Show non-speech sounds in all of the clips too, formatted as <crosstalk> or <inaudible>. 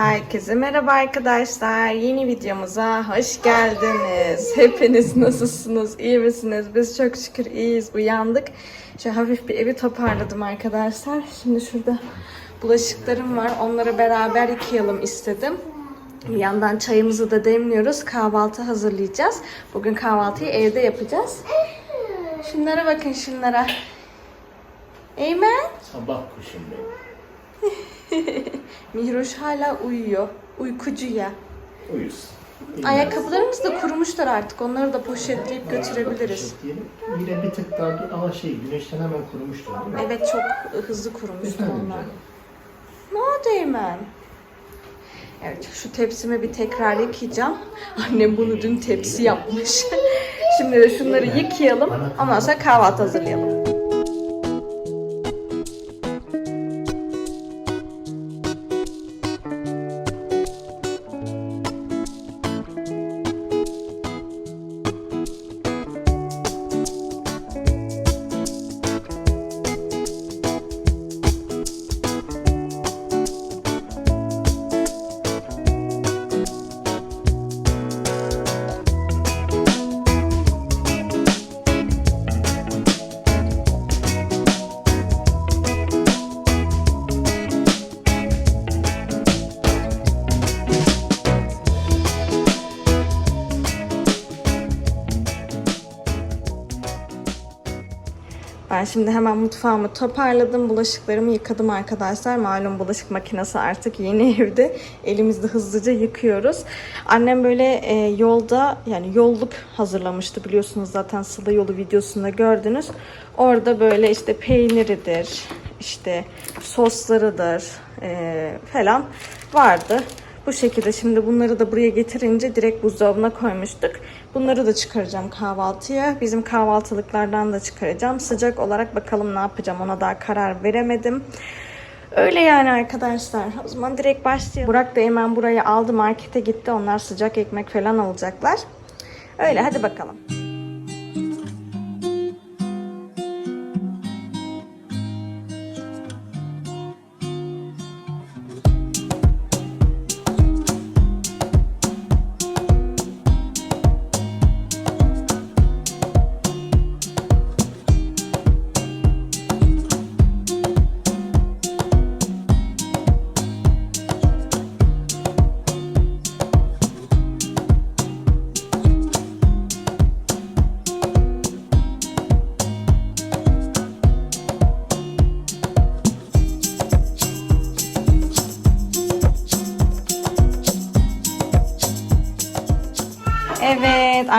Herkese merhaba arkadaşlar. Yeni videomuza hoş geldiniz. Hepiniz nasılsınız? İyi misiniz? Biz çok şükür iyiyiz. Uyandık. Şöyle hafif bir evi toparladım arkadaşlar. Şimdi şurada bulaşıklarım var. Onları beraber yıkayalım istedim. Bir yandan çayımızı da demliyoruz. Kahvaltı hazırlayacağız. Bugün kahvaltıyı evde yapacağız. Şunlara bakın şunlara. Eymen. Sabah kuşum benim. <laughs> <laughs> Mihroş hala uyuyor. Uykucu ya. Uyusun. Ayakkabılarımız da kurumuşlar artık. Onları da poşetleyip götürebiliriz. Yine bir tık daha dur ama şey güneşten hemen kurumuştur değil mi? Evet çok hızlı kurumuştu onlar. canım. Ne oldu? Evet şu tepsimi bir tekrar yıkayacağım. <laughs> Annem bunu dün tepsi yapmış. <laughs> Şimdi de şunları yıkayalım. Ondan sonra kahvaltı hazırlayalım. Şimdi hemen mutfağımı toparladım. Bulaşıklarımı yıkadım arkadaşlar. Malum bulaşık makinesi artık yeni <laughs> evde. Elimizde hızlıca yıkıyoruz. Annem böyle e, yolda yani yolluk hazırlamıştı biliyorsunuz zaten Sıla yolu videosunda gördünüz. Orada böyle işte peyniridir, işte soslarıdır e, falan vardı. Bu şekilde şimdi bunları da buraya getirince direkt buzdolabına koymuştuk. Bunları da çıkaracağım kahvaltıya. Bizim kahvaltılıklardan da çıkaracağım. Sıcak olarak bakalım ne yapacağım ona daha karar veremedim. Öyle yani arkadaşlar. O zaman direkt başlayalım. Burak da hemen burayı aldı markete gitti. Onlar sıcak ekmek falan alacaklar. Öyle hadi bakalım.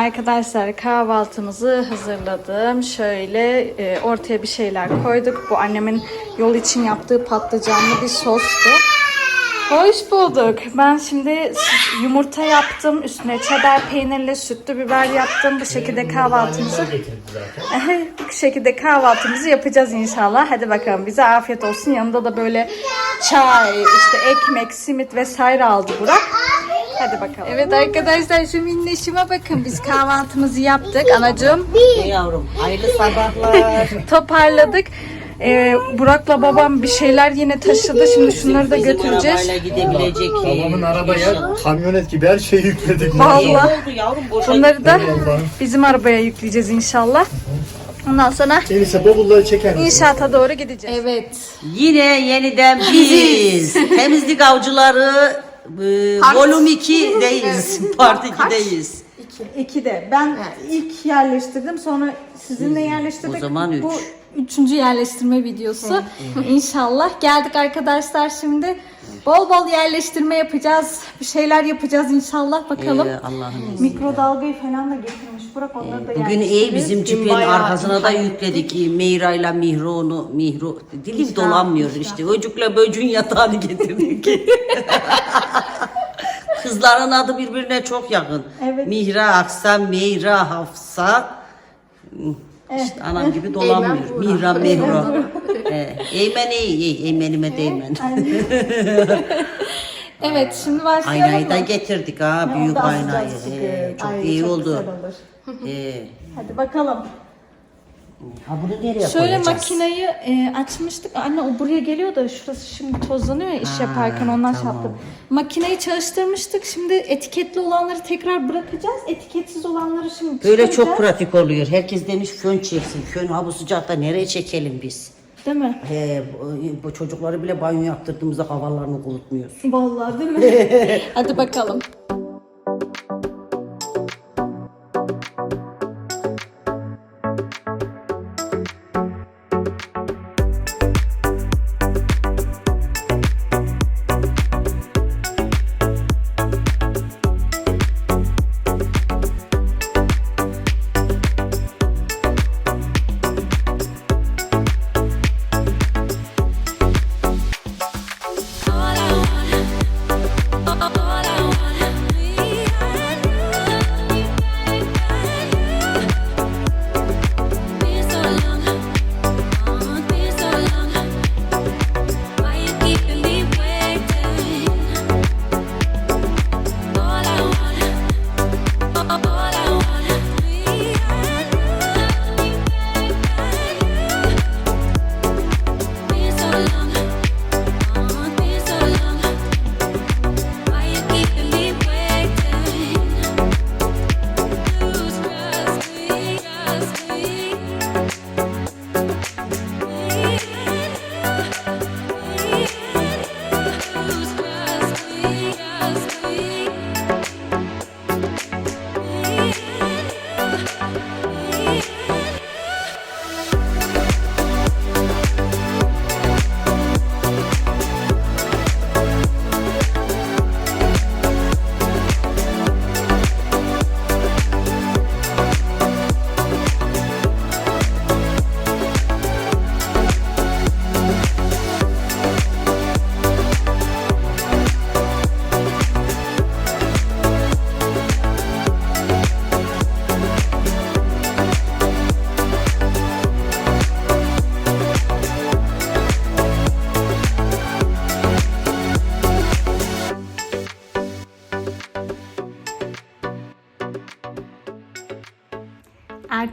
Arkadaşlar kahvaltımızı hazırladım. Şöyle e, ortaya bir şeyler koyduk. Bu annemin yol için yaptığı patlıcanlı bir sostu. Hoş bulduk. Ben şimdi yumurta yaptım. Üstüne cheddar peynirli sütlü biber yaptım. Bu şekilde kahvaltımızı <laughs> bu şekilde kahvaltımızı yapacağız inşallah. Hadi bakalım bize afiyet olsun. Yanında da böyle çay, işte ekmek, simit vesaire aldı Burak. Hadi bakalım. Evet arkadaşlar şu minneşime bakın. Biz kahvaltımızı yaptık anacığım. Yavrum hayırlı sabahlar. <laughs> Toparladık. Ee, Burak'la babam bir şeyler yine taşıdı. Şimdi şunları da götüreceğiz. arabayla gidebilecek. Babamın arabaya kamyonet gibi her şeyi yükledik. Vallahi. Ne oldu yavrum boşa Bunları da bizim arabaya yükleyeceğiz inşallah. Ondan sonra Neyse bavulları çeker misin? inşaata doğru gideceğiz. Evet. Yine yeniden biz. Temizlik avcıları e, volüm 2'deyiz. Part 2'deyiz. <laughs> İki. İki de. Ben ilk yerleştirdim sonra sizinle yerleştirdik. O zaman üç. Bu üçüncü yerleştirme videosu. <laughs> İnşallah. Geldik arkadaşlar şimdi. Bol bol yerleştirme yapacağız. Bir şeyler yapacağız inşallah. Bakalım. Ee, Allah'ın izniyle. Mikrodalgayı falan da getirmiş. Bırak onları da Bugün yerleştiririz. iyi bizim cüpenin arkasına da yükledik. e, Meyra ile Mihro'nu. Mihro. Dilim dolanmıyor işte. Çocukla böcün yatağını getirdik. <laughs> Kızların adı birbirine çok yakın. Evet. Mihra, Aksa, Meyra, Hafsa. İşte anam gibi dolanmıyor. Mihra, Mehro. Ee, Eymen iyi, iyi. Eymenime değmen. <laughs> Evet şimdi başlayalım Aynayı da mı? getirdik ha, büyük aynayı. Ee, çok Ay, iyi çok oldu. güzel olur. Ee, Hadi bakalım. Ha bunu nereye Şöyle koyacağız? makineyi e, açmıştık. Anne o buraya geliyor da şurası şimdi tozlanıyor ya iş Ha, yaparken ondan şey tamam. yaptım. Makineyi çalıştırmıştık. Şimdi etiketli olanları tekrar bırakacağız. Etiketsiz olanları şimdi Böyle çok çıkaracağız. pratik oluyor. Herkes demiş fön çeksin. Fön ha bu sıcakta nereye çekelim biz? Değil mi? He, bu, bu çocukları bile banyo yaptırdığımızda havalarını kurutmuyoruz. Vallahi değil mi? <laughs> Hadi bakalım.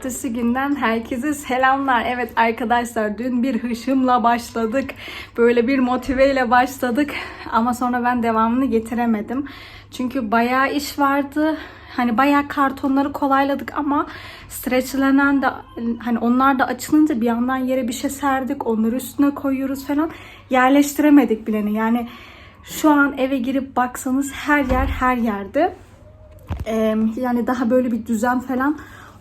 Ertesi günden herkese selamlar. Evet arkadaşlar dün bir hışımla başladık. Böyle bir motiveyle başladık. Ama sonra ben devamını getiremedim. Çünkü bayağı iş vardı. Hani bayağı kartonları kolayladık ama streçlenen de hani onlar da açılınca bir yandan yere bir şey serdik. Onları üstüne koyuyoruz falan. Yerleştiremedik bile. Yani şu an eve girip baksanız her yer her yerde. Ee, yani daha böyle bir düzen falan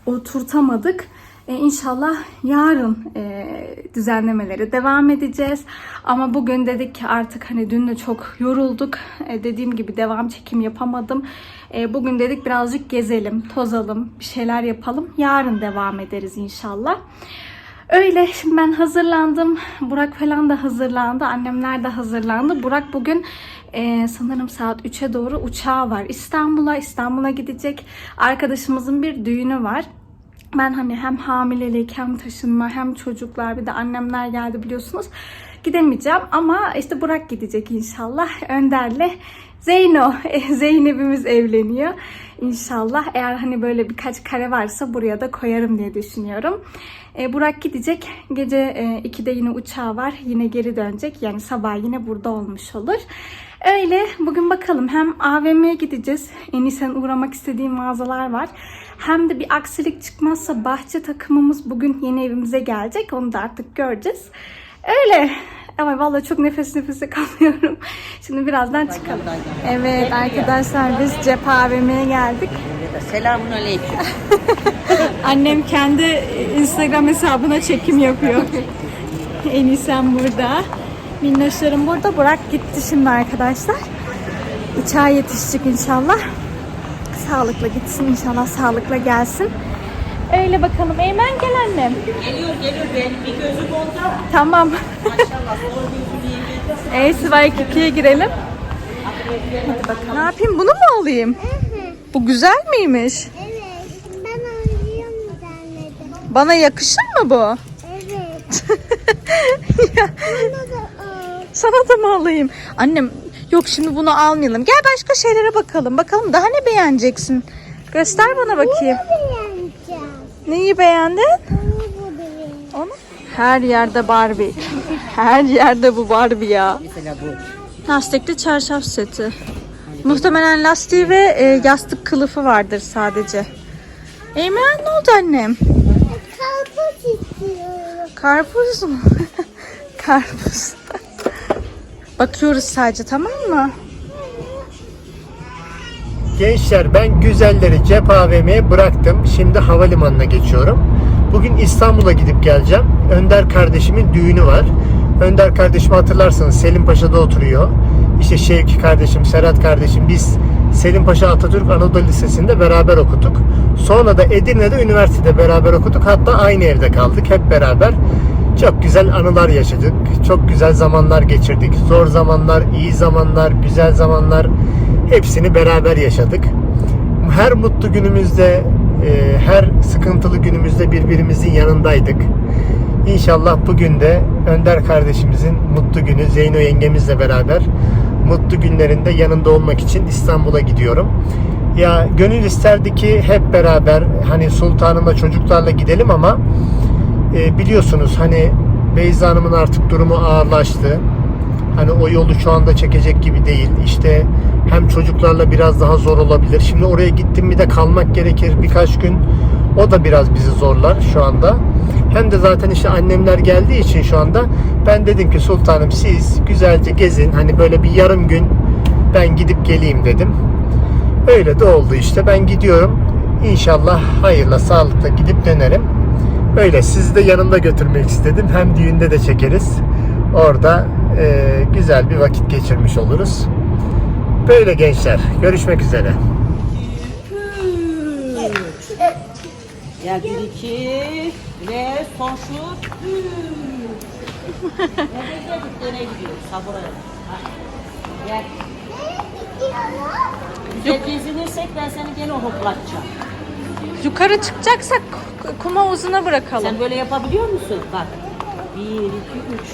oturtamadık. Ee, inşallah yarın e, düzenlemeleri devam edeceğiz. Ama bugün dedik ki artık hani dün de çok yorulduk. Ee, dediğim gibi devam çekim yapamadım. Ee, bugün dedik birazcık gezelim, tozalım, bir şeyler yapalım. Yarın devam ederiz inşallah. Öyle şimdi ben hazırlandım. Burak falan da hazırlandı. Annemler de hazırlandı. Burak bugün e, sanırım saat 3'e doğru uçağı var. İstanbul'a İstanbul'a gidecek. Arkadaşımızın bir düğünü var. Ben hani hem hamilelik hem taşınma hem çocuklar bir de annemler geldi biliyorsunuz. Gidemeyeceğim ama işte Burak gidecek inşallah. Önder'le Zeyno, <laughs> Zeynep'imiz evleniyor. İnşallah eğer hani böyle birkaç kare varsa buraya da koyarım diye düşünüyorum. E, Burak gidecek. Gece e, 2'de yine uçağı var. Yine geri dönecek. Yani sabah yine burada olmuş olur. Öyle bugün bakalım hem AVM'ye gideceğiz. En iyi sen uğramak istediğim mağazalar var. Hem de bir aksilik çıkmazsa bahçe takımımız bugün yeni evimize gelecek. Onu da artık göreceğiz. Öyle. Ama vallahi çok nefes nefese <laughs> kalıyorum. Şimdi birazdan çıkalım. Evet arkadaşlar biz Cep AVM'ye geldik. Selamun aleyküm. <laughs> Annem kendi Instagram hesabına çekim yapıyor. <laughs> Enisem burada. Minnoşlarım burada. Burak gitti şimdi arkadaşlar. Uçağa yetişecek inşallah. Sağlıkla gitsin inşallah sağlıkla gelsin. Öyle bakalım. Eymen gel annem. Geliyor geliyor benim bir gözüm oldu. Tamam. Maşallah iyi. E'si 2'ye girelim. Hadi bakalım. Ne yapayım bunu mu alayım? Bu güzel miymiş? Evet, ben arıyorum zannettim. Bana yakışır mı bu? Evet, Ya, <laughs> bana da al. sana da mı alayım? Annem yok şimdi bunu almayalım. Gel başka şeylere bakalım. Bakalım daha ne beğeneceksin? Göster bana bakayım. Bunu beğeneceğim. Neyi beğendin? Beğeneceğim. Her yerde Barbie. Her yerde bu Barbie ya. Mesela bu. Lastikli çarşaf seti. Muhtemelen lastiği ve e, yastık kılıfı vardır sadece. Eymen ne oldu annem? Karpuz istiyorum. Karpuz mu? <laughs> Karpuz. Bakıyoruz sadece tamam mı? Gençler ben güzelleri cep AVM'ye bıraktım. Şimdi havalimanına geçiyorum. Bugün İstanbul'a gidip geleceğim. Önder kardeşimin düğünü var. Önder kardeşimi hatırlarsanız Selim Paşa'da oturuyor. İşte Şevki kardeşim, Serhat kardeşim biz Selim Paşa Atatürk Anadolu Lisesi'nde beraber okuduk. Sonra da Edirne'de üniversitede beraber okuduk. Hatta aynı evde kaldık hep beraber. Çok güzel anılar yaşadık. Çok güzel zamanlar geçirdik. Zor zamanlar, iyi zamanlar, güzel zamanlar hepsini beraber yaşadık. Her mutlu günümüzde, e, her sıkıntılı günümüzde birbirimizin yanındaydık. İnşallah bugün de Önder kardeşimizin mutlu günü Zeyno yengemizle beraber mutlu günlerinde yanında olmak için İstanbul'a gidiyorum. Ya gönül isterdi ki hep beraber hani sultanımla çocuklarla gidelim ama e, biliyorsunuz hani Beyza Hanım'ın artık durumu ağırlaştı. Hani o yolu şu anda çekecek gibi değil. İşte hem çocuklarla biraz daha zor olabilir. Şimdi oraya gittim mi de kalmak gerekir birkaç gün. O da biraz bizi zorlar şu anda. Hem de zaten işte annemler geldiği için şu anda ben dedim ki sultanım siz güzelce gezin. Hani böyle bir yarım gün ben gidip geleyim dedim. Öyle de oldu işte. Ben gidiyorum. İnşallah hayırla, sağlıkla gidip dönerim. Öyle sizi de yanımda götürmek istedim. Hem düğünde de çekeriz. Orada e, güzel bir vakit geçirmiş oluruz. Böyle gençler. Görüşmek üzere. Ya bir iki ve son şut. Nereye geldik? Nereye gidiyoruz? Sabura. Gel. Güzel gezinirsek ben seni gene hoplatacağım. Yukarı çıkacaksak k- kum havuzuna bırakalım. Sen böyle yapabiliyor musun? Bak. Bir, iki, üç.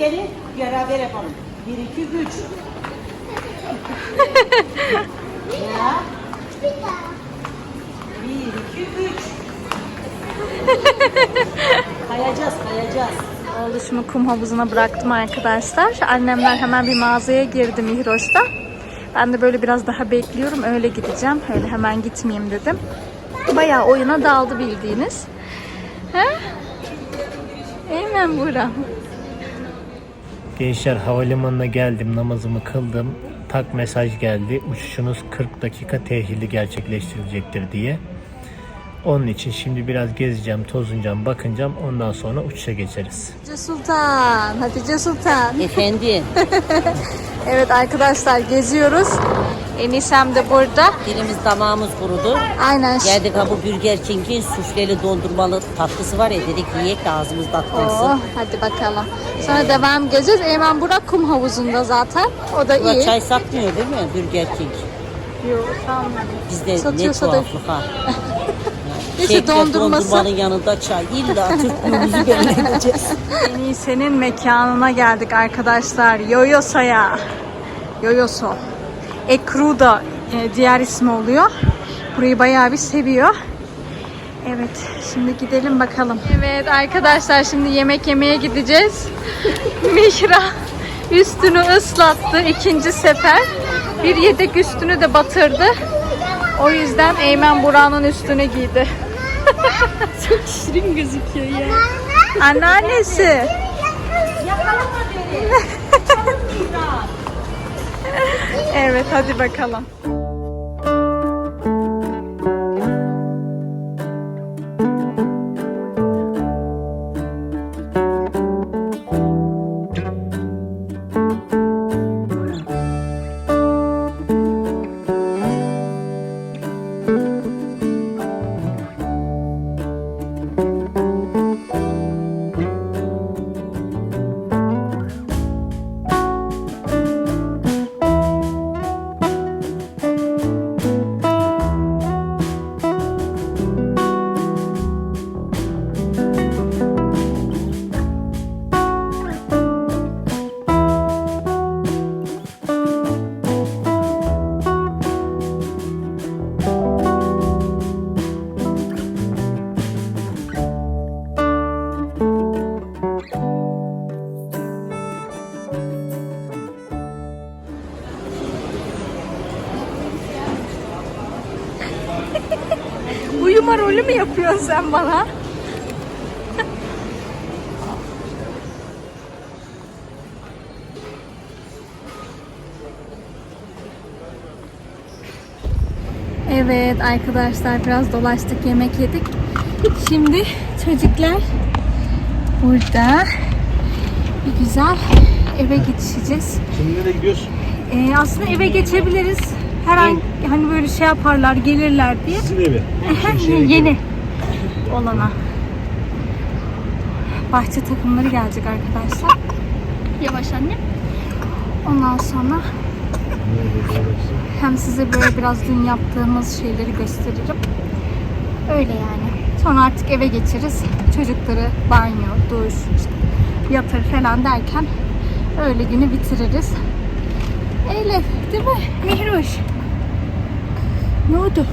Geri, beraber yapalım. Bir, iki, üç. ya. Bir, iki, üç. kayacağız, kayacağız. Oğluşumu kum havuzuna bıraktım arkadaşlar. Annemler hemen bir mağazaya girdi Mihroş'ta. Ben de böyle biraz daha bekliyorum. Öyle gideceğim. Öyle hemen gitmeyeyim dedim. Bayağı oyuna daldı bildiğiniz. He? Eymen Buram. Gençler havalimanına geldim. Namazımı kıldım. Tak mesaj geldi. Uçuşunuz 40 dakika tehilli gerçekleştirilecektir diye. Onun için şimdi biraz gezeceğim, tozunacağım, bakınacağım. Ondan sonra uçuşa geçeriz. Hatice Sultan. Hatice Sultan. Efendi, <laughs> Evet arkadaşlar geziyoruz. Enisem de burada. dilimiz damağımız kurudu. Aynen. Geldik ha bu Burger King'in sufleli dondurmalı tatlısı var ya dedik yiyek de ağzımız Oh, tatlansın. hadi bakalım. Sonra devam edeceğiz. Eymen Burak kum havuzunda zaten. O da Burada iyi. çay satmıyor değil mi Burger King? Yok sanmıyorum. Bizde ne Satıyorsa da- tuhaflık ha. <laughs> Neyse dondurması. dondurmanın yanında çay. İlla Türklüğümüzü <laughs> belli edeceğiz. En iyi senin mekanına geldik arkadaşlar. Yoyosa'ya. Yoyoso. Ekru da e, diğer ismi oluyor. Burayı bayağı bir seviyor. Evet, şimdi gidelim bakalım. Evet arkadaşlar şimdi yemek yemeye gideceğiz. <laughs> Mihra üstünü ıslattı ikinci sefer. Bir yedek üstünü de batırdı. O yüzden Eymen Buran'ın üstünü giydi. <laughs> Çok şirin gözüküyor ya. Anneannesi. <laughs> evet hadi bakalım. Sen bana? Evet arkadaşlar biraz dolaştık yemek yedik. Şimdi çocuklar burada bir güzel eve geçeceğiz. Şimdi nereye gidiyorsun? Ee, aslında eve geçebiliriz. Her an hani böyle şey yaparlar gelirler diye. Sizin evi. Yeni olana. Bahçe takımları gelecek arkadaşlar. Yavaş anne. Ondan sonra hem size böyle biraz dün yaptığımız şeyleri gösteririm. Öyle yani. Sonra artık eve geçeriz. Çocukları banyo, duş, işte yatır falan derken öyle günü bitiririz. Elif değil mi? Mihruş. Ne oldu?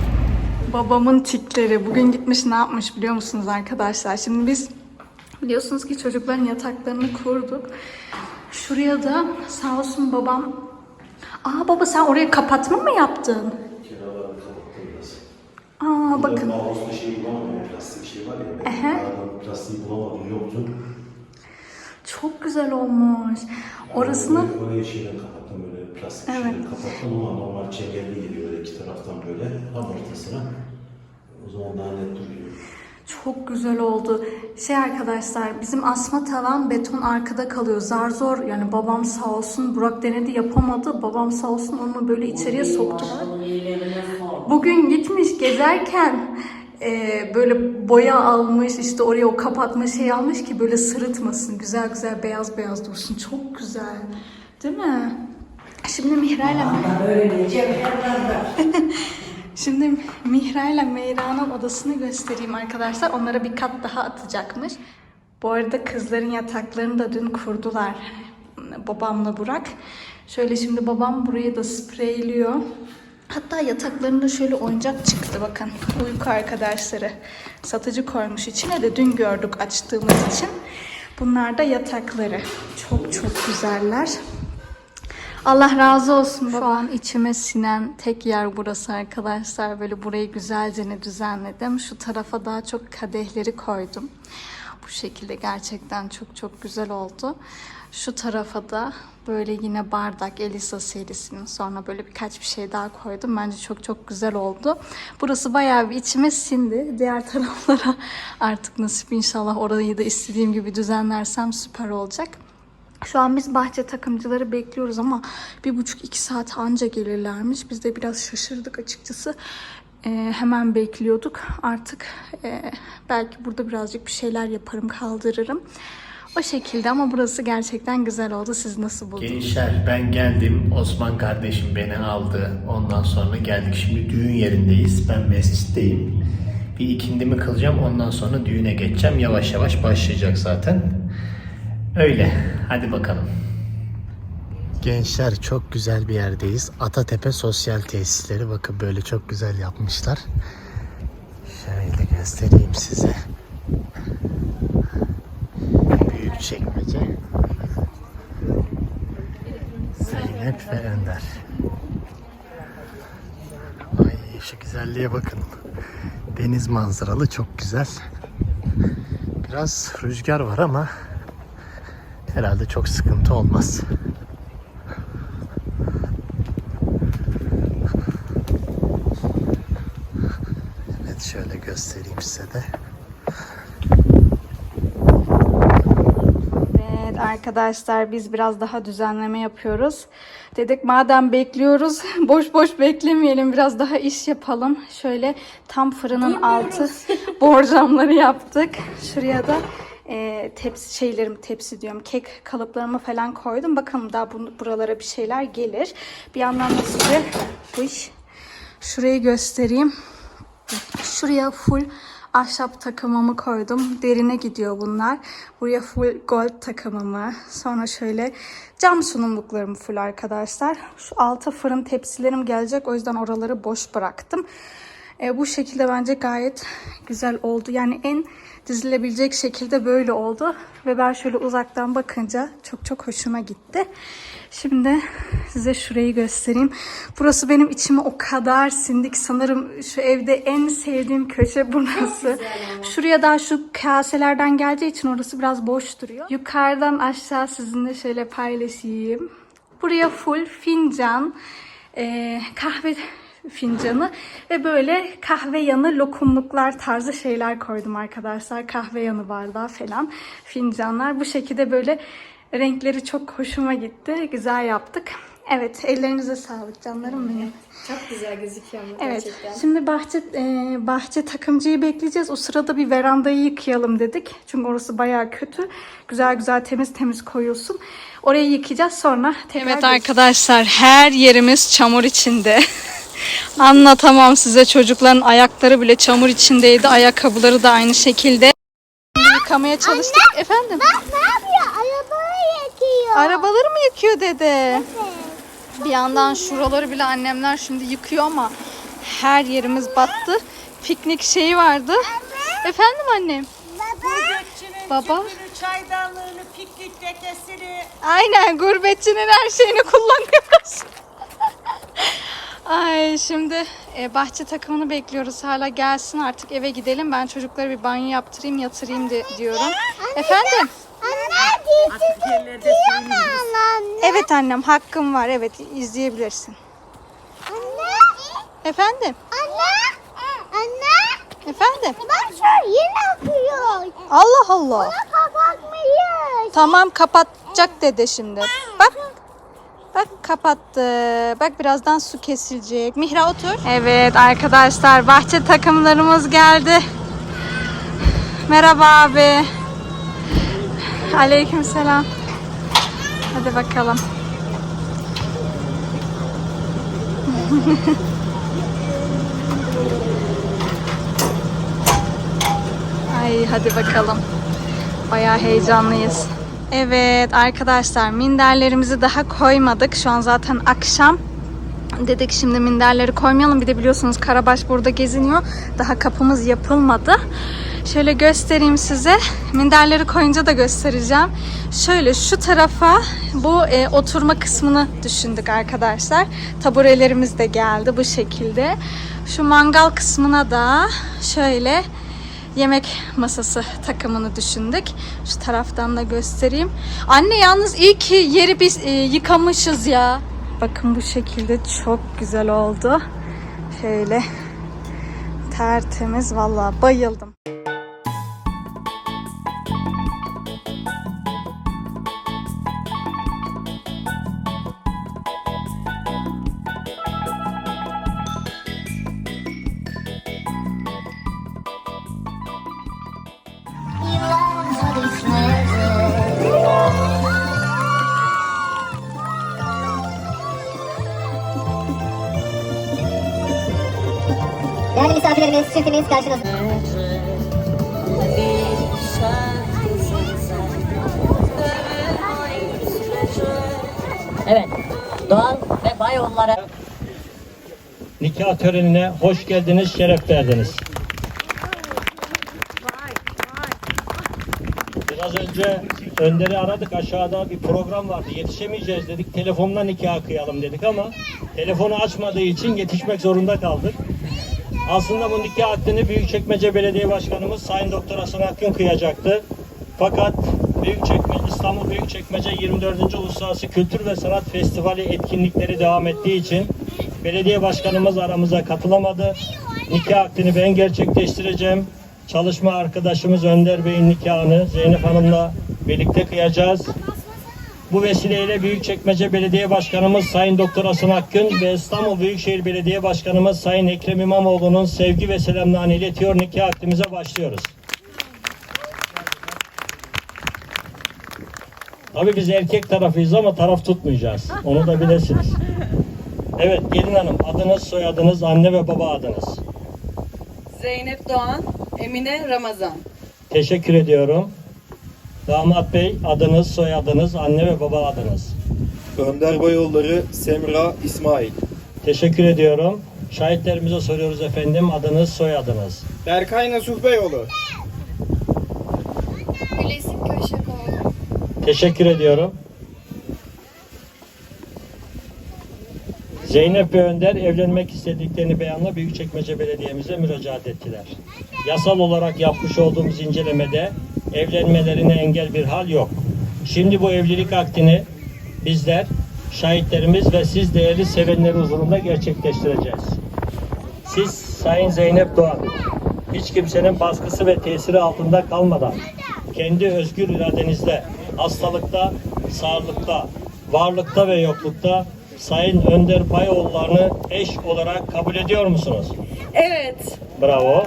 Babamın tikleri. Bugün gitmiş ne yapmış biliyor musunuz arkadaşlar? Şimdi biz biliyorsunuz ki çocukların yataklarını kurduk. Şuraya da sağ olsun babam... Aa baba sen oraya kapatma mı yaptın? Aa bakın. Ağustos şeyi bulamadım, plastik şey var ya. Aradan plastiği bulamadım, yoktu. Çok güzel olmuş. Orasını Orayı, orayı şeyden kapattım böyle plastik Evet. şeyden kapattım ama normal çengelli geliyor öyle iki taraftan böyle tam ortasına. O zaman daha net duruyor. Çok güzel oldu. Şey arkadaşlar bizim asma tavan beton arkada kalıyor. Zar zor yani babam sağ olsun Burak denedi yapamadı. Babam sağ olsun onu böyle içeriye soktular. Bugün gitmiş gezerken e, böyle boya almış işte oraya o kapatma şey almış ki böyle sırıtmasın. Güzel güzel beyaz beyaz dursun. Çok güzel. Değil mi? Şimdi Mihra'yla <laughs> Şimdi Mihra ile Meyra'nın odasını göstereyim arkadaşlar. Onlara bir kat daha atacakmış. Bu arada kızların yataklarını da dün kurdular. Babamla Burak. Şöyle şimdi babam burayı da spreyliyor. Hatta yataklarında şöyle oyuncak çıktı bakın. Uyku arkadaşları. Satıcı koymuş içine de dün gördük açtığımız için. Bunlar da yatakları. Çok çok güzeller. Allah razı olsun. Şu an içime sinen tek yer burası arkadaşlar. Böyle burayı güzelce ne düzenledim. Şu tarafa daha çok kadehleri koydum. Bu şekilde gerçekten çok çok güzel oldu. Şu tarafa da böyle yine bardak Elisa serisinin sonra böyle birkaç bir şey daha koydum. Bence çok çok güzel oldu. Burası bayağı bir içime sindi. Diğer <laughs> taraflara artık nasip inşallah orayı da istediğim gibi düzenlersem süper olacak. Şu an biz bahçe takımcıları bekliyoruz ama bir buçuk iki saat anca gelirlermiş. Biz de biraz şaşırdık açıkçası. Ee, hemen bekliyorduk. Artık e, belki burada birazcık bir şeyler yaparım, kaldırırım. O şekilde ama burası gerçekten güzel oldu. Siz nasıl buldunuz? Gençler ben geldim. Osman kardeşim beni aldı. Ondan sonra geldik. Şimdi düğün yerindeyiz. Ben mescitteyim. Bir ikindimi kılacağım. Ondan sonra düğüne geçeceğim. Yavaş yavaş başlayacak zaten. Öyle. Hadi bakalım. Gençler çok güzel bir yerdeyiz. Atatepe Sosyal Tesisleri. Bakın böyle çok güzel yapmışlar. Şöyle göstereyim size. Büyük çekmece. Zeynep ve Önder. Ay şu güzelliğe bakın. Deniz manzaralı çok güzel. Biraz rüzgar var ama herhalde çok sıkıntı olmaz. Evet şöyle göstereyim size de. Evet arkadaşlar biz biraz daha düzenleme yapıyoruz. Dedik madem bekliyoruz <laughs> boş boş beklemeyelim biraz daha iş yapalım. Şöyle tam fırının altı <laughs> borcamları yaptık. Şuraya da e, tepsi şeylerim tepsi diyorum kek kalıplarımı falan koydum. Bakalım daha bu, buralara bir şeyler gelir. Bir yandan da size Uy, şurayı göstereyim. Şuraya full ahşap takımımı koydum. Derine gidiyor bunlar. Buraya full gold takımımı. Sonra şöyle cam sunumluklarımı full arkadaşlar. Şu alta fırın tepsilerim gelecek. O yüzden oraları boş bıraktım. E, bu şekilde bence gayet güzel oldu. Yani en dizilebilecek şekilde böyle oldu. Ve ben şöyle uzaktan bakınca çok çok hoşuma gitti. Şimdi size şurayı göstereyim. Burası benim içime o kadar sindik. Sanırım şu evde en sevdiğim köşe burası. Şuraya daha şu kaselerden geldiği için orası biraz boş duruyor. Yukarıdan aşağı sizinle şöyle paylaşayım. Buraya full fincan, e, kahve fincanı ve böyle kahve yanı lokumluklar tarzı şeyler koydum arkadaşlar. Kahve yanı bardağı falan fincanlar. Bu şekilde böyle renkleri çok hoşuma gitti. Güzel yaptık. Evet ellerinize sağlık canlarım benim. Çok güzel gözüküyor ama Evet. gerçekten. Şimdi bahçe e, bahçe takımcıyı bekleyeceğiz. O sırada bir verandayı yıkayalım dedik. Çünkü orası bayağı kötü. Güzel güzel temiz temiz koyulsun. Orayı yıkayacağız sonra tekrar Evet arkadaşlar her yerimiz çamur içinde. <laughs> Anlatamam size çocukların ayakları bile çamur içindeydi. Ayakkabıları da aynı şekilde. Yıkamaya çalıştık. Efendim? Bak ne yapıyor? Arabayı yakıyor. Arabaları mı yıkıyor dede? Bir yandan şuraları bile annemler şimdi yıkıyor ama her yerimiz battı. Piknik şeyi vardı. Efendim annem? Baba. Çaydanlığını, piknik tekesini. Aynen gurbetçinin her şeyini kullanıyoruz. Ay şimdi e, bahçe takımını bekliyoruz. Hala gelsin artık eve gidelim. Ben çocuklara bir banyo yaptırayım yatırayım de, diyorum. Efendim? Anne dizisi tutuyor mu anne? Evet annem hakkım var. Evet izleyebilirsin. Anne. Efendim? Anne. Anne. Efendim? Bak şu yine akıyor. Allah Allah. Kapatmayız. Tamam kapatacak dede şimdi. Bak. Bak kapattı. Bak birazdan su kesilecek. Mihra otur. Evet arkadaşlar bahçe takımlarımız geldi. Merhaba abi. Aleykümselam. Hadi bakalım. <laughs> Ay hadi bakalım. Bayağı heyecanlıyız. Evet arkadaşlar minderlerimizi daha koymadık. Şu an zaten akşam. Dedik şimdi minderleri koymayalım. Bir de biliyorsunuz Karabaş burada geziniyor. Daha kapımız yapılmadı. Şöyle göstereyim size. Minderleri koyunca da göstereceğim. Şöyle şu tarafa bu e, oturma kısmını düşündük arkadaşlar. Taburelerimiz de geldi bu şekilde. Şu mangal kısmına da şöyle yemek masası takımını düşündük. Şu taraftan da göstereyim. Anne yalnız iyi ki yeri biz e, yıkamışız ya. Bakın bu şekilde çok güzel oldu. Şöyle tertemiz vallahi bayıldım. Çiftimiz karşınızda. Evet. Doğal ve Bayoğulları. Nikah törenine hoş geldiniz, şeref verdiniz. Biraz önce Önder'i aradık. Aşağıda bir program vardı. Yetişemeyeceğiz dedik. Telefonla nikah kıyalım dedik ama telefonu açmadığı için yetişmek zorunda kaldık. Aslında bu nikah akdini Büyükçekmece Belediye Başkanımız Sayın Doktor Hasan Akgün kıyacaktı. Fakat Büyükçekmece, İstanbul Büyükçekmece 24. Uluslararası Kültür ve Sanat Festivali etkinlikleri devam ettiği için belediye başkanımız aramıza katılamadı. Nikah akdini ben gerçekleştireceğim. Çalışma arkadaşımız Önder Bey'in nikahını Zeynep Hanım'la birlikte kıyacağız. Bu vesileyle Büyükçekmece Belediye Başkanımız Sayın Doktor Hasan Akgün ve İstanbul Büyükşehir Belediye Başkanımız Sayın Ekrem İmamoğlu'nun sevgi ve selamlarını iletiyor. Nikah akdimize başlıyoruz. Tabii biz erkek tarafıyız ama taraf tutmayacağız. Onu da bilesiniz. Evet gelin hanım adınız, soyadınız, anne ve baba adınız. Zeynep Doğan, Emine Ramazan. Teşekkür ediyorum. Damat Bey adınız, soyadınız, anne ve baba adınız. Önder Bayoğulları Semra İsmail. Teşekkür ediyorum. Şahitlerimize soruyoruz efendim adınız, soyadınız. Berkay Nasuh Beyoğlu. Gülesim Köşekoğlu. Teşekkür ediyorum. Zeynep ve Önder evlenmek istediklerini beyanla Büyükçekmece Belediye'mize müracaat ettiler. Yasal olarak yapmış olduğumuz incelemede evlenmelerine engel bir hal yok. Şimdi bu evlilik aktini bizler, şahitlerimiz ve siz değerli sevenleri huzurunda gerçekleştireceğiz. Siz Sayın Zeynep Doğan, hiç kimsenin baskısı ve tesiri altında kalmadan kendi özgür iradenizle hastalıkta, sağlıkta, varlıkta ve yoklukta Sayın Önder Bayoğulları'nı eş olarak kabul ediyor musunuz? Evet. Bravo.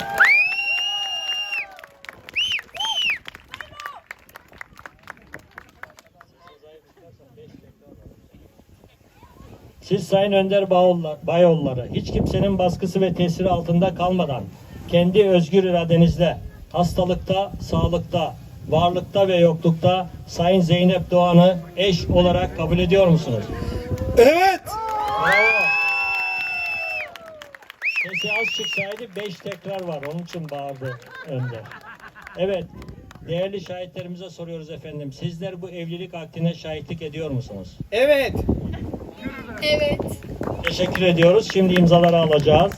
Siz Sayın Önder Bayoğulları hiç kimsenin baskısı ve tesiri altında kalmadan kendi özgür iradenizle hastalıkta, sağlıkta, varlıkta ve yoklukta Sayın Zeynep Doğan'ı eş olarak kabul ediyor musunuz? Evet. Bravo. Sesi az çıksaydı 5 tekrar var. Onun için bağırdı Önder. Evet. Değerli şahitlerimize soruyoruz efendim. Sizler bu evlilik aktine şahitlik ediyor musunuz? Evet. Evet. Teşekkür ediyoruz. Şimdi imzaları alacağız.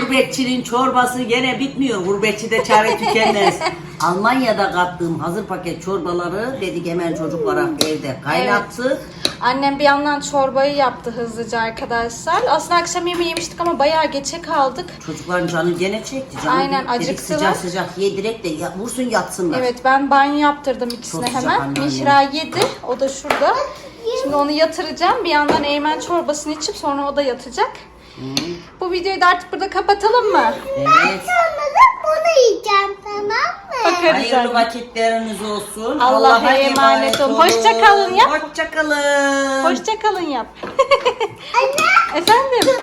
Gurbetçinin çorbası gene bitmiyor. Gurbetçide çare tükenmez. <laughs> Almanya'da kattığım hazır paket çorbaları dedik hemen çocuklara evde kaynattı. Annem bir yandan çorbayı yaptı hızlıca arkadaşlar. Aslında akşam yemeği yemiştik ama bayağı geçe kaldık. Çocukların canı gene çekti. Canı Aynen, dedik acıktılar. Sıcak sıcak yedirek de ya- vursun yatsınlar. Evet ben banyo yaptırdım ikisine Çok hemen. anneannem. Mihra yedi. O da şurada. Şimdi onu yatıracağım. Bir yandan Eymen çorbasını içip sonra o da yatacak. Bu videoyu da artık burada kapatalım mı? Evet. Sonra bunu yiyeceğim tamam mı? Bakarız Hayırlı anne. vakitleriniz olsun. Allah'a emanet olun. Hoşça kalın yap. Hoşça kalın. Hoşça kalın yap. <laughs> Efendim?